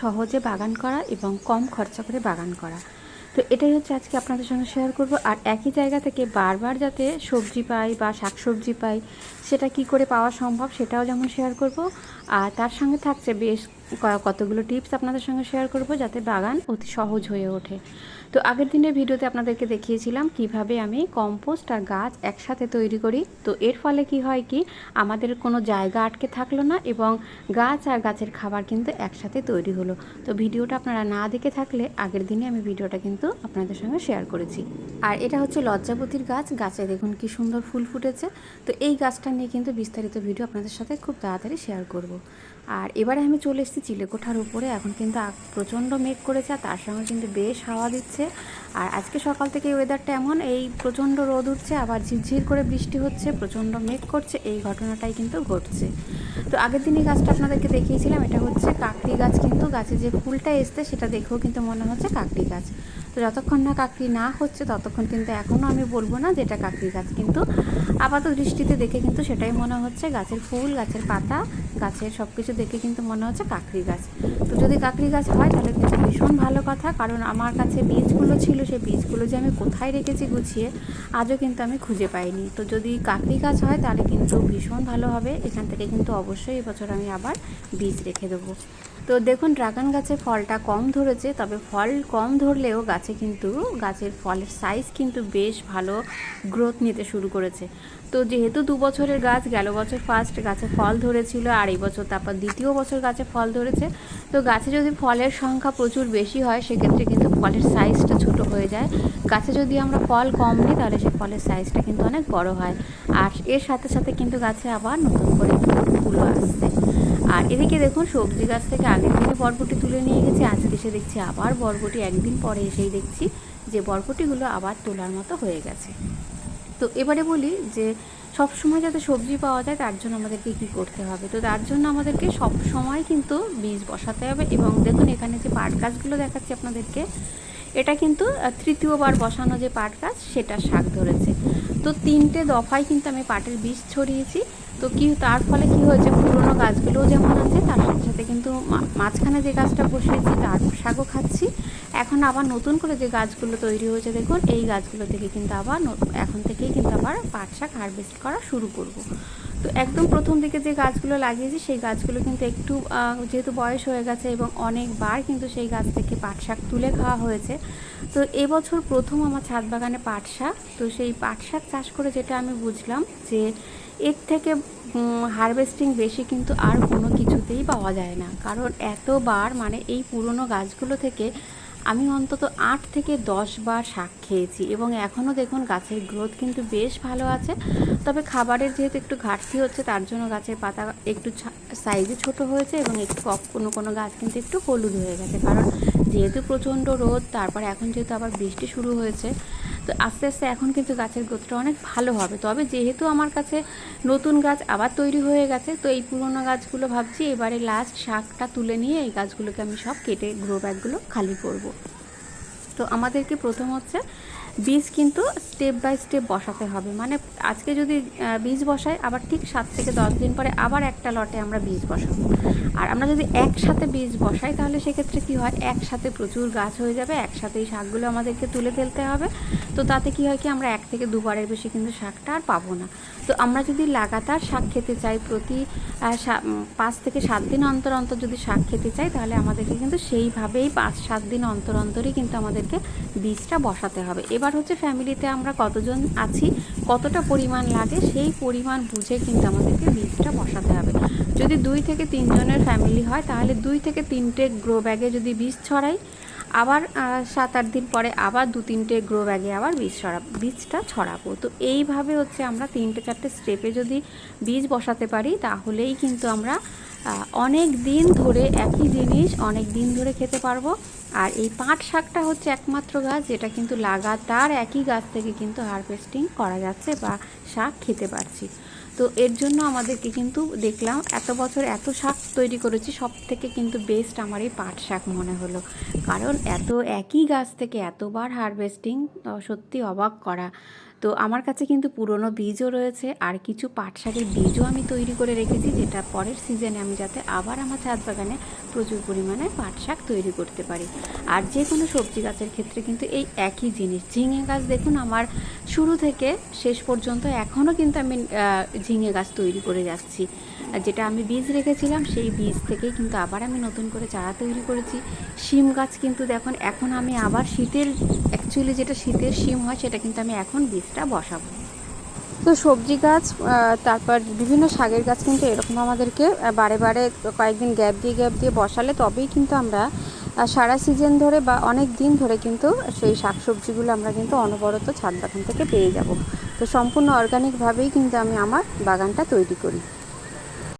সহজে বাগান করা এবং কম খরচা করে বাগান করা। তো এটাই হচ্ছে আজকে আপনাদের সঙ্গে শেয়ার করব। আর একই জায়গা থেকে বারবার যাতে সবজি পাই বা শাকসবজি পাই, সেটা কি করে পাওয়া সম্ভব সেটাও যেমন শেয়ার করব। আর তার সঙ্গে থাকছে বেশ কতগুলো টিপস আপনাদের সঙ্গে শেয়ার করব যাতে বাগান অতি সহজ হয়ে ওঠে। তো আগের দিনের ভিডিওতে আপনাদেরকে দেখিয়েছিলাম কীভাবে আমি কম্পোস্ট আর গাছ একসাথে তৈরি করি। তো এর ফলে কি হয় কি, আমাদের কোনো জায়গা আটকে থাকল না এবং গাছ আর গাছের খাবার কিন্তু একসাথে তৈরি হলো। তো ভিডিওটা আপনারা না দেখে থাকলে আগের দিনে আমি ভিডিওটা কিন্তু আপনাদের সঙ্গে শেয়ার করেছি। আর এটা হচ্ছে লজ্জাপতির গাছ, গাছে দেখুন কি সুন্দর ফুল ফুটেছে। তো এই গাছটা নিয়ে কিন্তু বিস্তারিত ভিডিও আপনাদের সাথে খুব তাড়াতাড়ি শেয়ার করব। আর এবারে আমি চলে এসেছি চিলেকোঠার উপরে। এখন কিন্তু প্রচণ্ড মেঘ করেছে আর তার সঙ্গে কিন্তু বেশ হাওয়া দিচ্ছে। আর আজকে সকাল থেকে ওয়েদারটা এমন, এই প্রচণ্ড রোদ উঠছে, আবার ঝিরঝির করে বৃষ্টি হচ্ছে, প্রচণ্ড মেঘ করছে, এই ঘটনাটাই কিন্তু ঘটছে। তো আগের দিনই গাছটা আপনাদেরকে দেখিয়েছিলাম, এটা হচ্ছে কাকড়ি গাছ, কিন্তু গাছে যে ফুলটা এসছে সেটা দেখেও কিন্তু মনে হচ্ছে কাকড়ি গাছ। তো যতক্ষণ না কাকড়ি না হচ্ছে, ততক্ষণ কিন্তু এখনও আমি বলব না যে এটা কাকড়ি গাছ। কিন্তু আপাত দৃষ্টিতে দেখে কিন্তু সেটাই মনে হচ্ছে, গাছের ফুল, গাছের পাতা, গাছের সব কিছু দেখে কিন্তু মনে হচ্ছে কাকড়ি গাছ। তো যদি কাকড়ি গাছ হয়, তাহলে কিন্তু ভীষণ ভালো কথা, কারণ আমার কাছে বীজগুলো ছিল, সেই বীজগুলো যে আমি কোথায় রেখেছি গুছিয়ে, আজও কিন্তু আমি খুঁজে পাইনি। তো যদি কাকড়ি গাছ হয়, তাহলে কিন্তু ভীষণ ভালো হবে। এখান থেকে কিন্তু অবশ্যই এবছর আমি আবার বীজ রেখে দেবো। তো দেখুন, ড্রাগন গাছে ফলটা কম ধরেছে, তবে ফল কম ধরলেও গাছে কিন্তু, গাছের ফলের সাইজ কিন্তু বেশ ভালো গ্রোথ নিতে শুরু করেছে। তো যেহেতু দু বছরের গাছ, গেল বছর ফার্স্ট গাছে ফল ধরেছিল, আর এই বছর তারপর দ্বিতীয় বছর গাছে ফল ধরেছে, তো গাছে যদি ফলের সংখ্যা প্রচুর বেশি হয়, সেক্ষেত্রে কিন্তু ফলের সাইজটা ছোট হয়ে যায়। গাছে যদি আমরা ফল কম নিই, তাহলে সেই ফলের সাইজটা কিন্তু অনেক বড় হয়। আর এর সাথে সাথে কিন্তু গাছে আবার নতুন করে কিন্তু ফুলও আসছে। এদিকে দেখুন, সবজি গাছ থেকে আগের দিনে বরবটি তুলে নিয়ে গেছি আজকে এসে দেখছি আবার বরবটি, একদিন পরে এসেই দেখছি যে বরবটিগুলো আবার তোলার মতো হয়ে গেছে। তো এবারে বলি যে সব সময় যাতে সবজি পাওয়া যায়, তার জন্য আমাদেরকে কী করতে হবে? তো তার জন্য আমাদেরকে সব সময় কিন্তু বীজ বসাতে হবে এবং দেখুন, এখানে যে পাট গাছগুলো দেখাচ্ছি আপনাদেরকে, এটা কিন্তু তৃতীয়বার বসানো যে পাট গাছ, সেটা শাক ধরেছে। তো তিনটে দফায় কিন্তু আমি পাটের বীজ ছড়িয়েছি। তো কি, তার ফলে কি হয়েছে, পুরনো গাছগুলোও যেমন আছে, তার সাথে সাথে কিন্তু মাঝখানে যে গাছটা বসিয়েছি, তার শাকও খাচ্ছি। এখন আবার নতুন করে যে গাছগুলো তৈরি হয়েছে, দেখুন, এই গাছগুলো থেকে কিন্তু আবার এখন থেকেই কিন্তু আবার পাট শাক হারভেস্ট করা শুরু করব। তো একদম প্রথম দিকে যে গাছগুলো লাগিয়েছি, সেই গাছগুলো কিন্তু একটু যেহেতু বয়স হয়ে গেছে এবং অনেকবার কিন্তু সেই গাছ থেকে পাট শাক তুলে খাওয়া হয়েছে তো এবছর প্রথম আমার ছাদ বাগানে পাট শাক তো সেই পাট শাক চাষ করে যেটা আমি বুঝলাম যে এর থেকে হারভেস্টিং বেশি কিন্তু আর কোনো কিছুতেই পাওয়া যায় না। কারণ এতবার মানে এই পুরনো গাছগুলো থেকে আমি অন্তত আট থেকে দশ বার শাক খেয়েছি এবং এখনও দেখুন গাছের গ্রোথ কিন্তু বেশ ভালো আছে। তবে খাবারের যেহেতু একটু ঘাটতি হচ্ছে, তার জন্য গাছের পাতা একটু সাইজে ছোট হয়েছে এবং একটু কোনো কোনো গাছ কিন্তু একটু হলুদ হয়ে গেছে। কারণ যেহেতু প্রচণ্ড রোদ, তারপর এখন যেহেতু আবার বৃষ্টি শুরু হয়েছে তো আস্তে আস্তে এখন কিন্তু গাছের গ্রোথটা অনেক ভালো হবে। তবে যেহেতু আমার কাছে নতুন গাছ আবার তৈরি হয়ে গেছে, তো এই পুরোনো গাছগুলো ভাবছি এবারে লাস্ট শাকটা তুলে নিয়ে এই গাছগুলোকে আমি সব কেটে গ্রো ব্যাগগুলো খালি করব। তো আমাদেরকে প্রথম হচ্ছে বীজ কিন্তু স্টেপ বাই স্টেপ বসাতে হবে। মানে আজকে যদি বীজ বসাই, আবার ঠিক সাত থেকে দশ দিন পরে আবার একটা লটে আমরা বীজ বসাবো। আর আমরা যদি একসাথে বীজ বসাই, তাহলে সেক্ষেত্রে কি হয়, একসাথে প্রচুর গাছ হয়ে যাবে, একসাথে এই শাকগুলো আমাদেরকে তুলে ফেলতে হবে। তো তাতে কি হয় কি, আমরা এক থেকে দুবারের বেশি কিন্তু শাকটা আর পাবো না। তো আমরা যদি লাগাতার শাক খেতে চাই প্রতি পাঁচ থেকে সাত দিন অন্তর অন্তর যদি শাক খেতে চাই, তাহলে আমাদেরকে কিন্তু সেইভাবেই পাঁচ সাত দিন অন্তর অন্তরই কিন্তু আমাদেরকে বীজটা বসাতে হবে। এবার হচ্ছে ফ্যামিলিতে আমরা কতজন আছি, কতটা পরিমাণ লাগে, সেই পরিমাণ বুঝে কিন্তু আমাদেরকে বীজটা বসাতে হবে। যদি দুই থেকে তিনজনের ফ্যামিলি হয়, তাহলে দুই থেকে তিনটে গ্রো ব্যাগে যদি বীজ ছড়াই, আবার সাত আট দিন পরে আবার দু তিনটে গ্রো ব্যাগে আবার বীজ ছড়া, বীজটা ছড়াবো। তো এইভাবে হচ্ছে আমরা তিনটে চারটে স্টেপে যদি বীজ বসাতে পারি, তাহলেই কিন্তু আমরা অনেক দিন ধরে একই জিনিস অনেক দিন ধরে খেতে পারব। আর এই পাট শাকটা হচ্ছে একমাত্র গাছ, যেটা কিন্তু লাগাতার একই গাছ থেকে কিন্তু হারভেস্টিং করা যাচ্ছে বা শাক খেতে পারছি। তো এর জন্য আমাদেরকে কিন্তু দেখলাম, এত বছর এত শাক তৈরি করেছি সব থেকে কিন্তু বেস্ট আমার এই পাট শাক মনে হলো। কারণ এত একই গাছ থেকে এতবার হারভেস্টিং সত্যি অবাক করা। তো আমার কাছে কিন্তু পুরনো বীজও রয়েছে আর কিছু পাট শাকের বীজও আমি তৈরি করে রেখেছি যেটা পরের সিজনে আমি যাতে আবার আমার ছাদ বাগানে প্রচুর পরিমাণে পাট শাক তৈরি করতে পারি। আর যে কোনো সবজি গাছের ক্ষেত্রে কিন্তু এই একই জিনিস। ঝিঙে গাছ দেখুন আমার শুরু থেকে শেষ পর্যন্ত এখনও কিন্তু আমি ঝিঙে গাছ তৈরি করে যাচ্ছি। যেটা আমি বীজ রেখেছিলাম সেই বীজ থেকেই কিন্তু আবার আমি নতুন করে চারা তৈরি করেছি। শিম গাছ কিন্তু দেখুন এখন আমি আবার শীতের অ্যাকচুয়ালি যেটা শীতের শিম হয়, সেটা কিন্তু আমি এখন বীজটা বসাবো। তো সবজি গাছ তারপর বিভিন্ন শাকের গাছ কিন্তু এরকম আমাদেরকে বারে বারে কয়েকদিন গ্যাপ দিয়ে গ্যাপ দিয়ে বসালে তবেই কিন্তু আমরা সারা সিজন ধরে বা অনেক দিন ধরে কিন্তু সেই শাক সবজিগুলো আমরা কিন্তু অনবরত ছাদ বাগান থেকে পেয়ে যাব। তো সম্পূর্ণ অর্গানিকভাবেই কিন্তু আমি আমার বাগানটা তৈরি করি।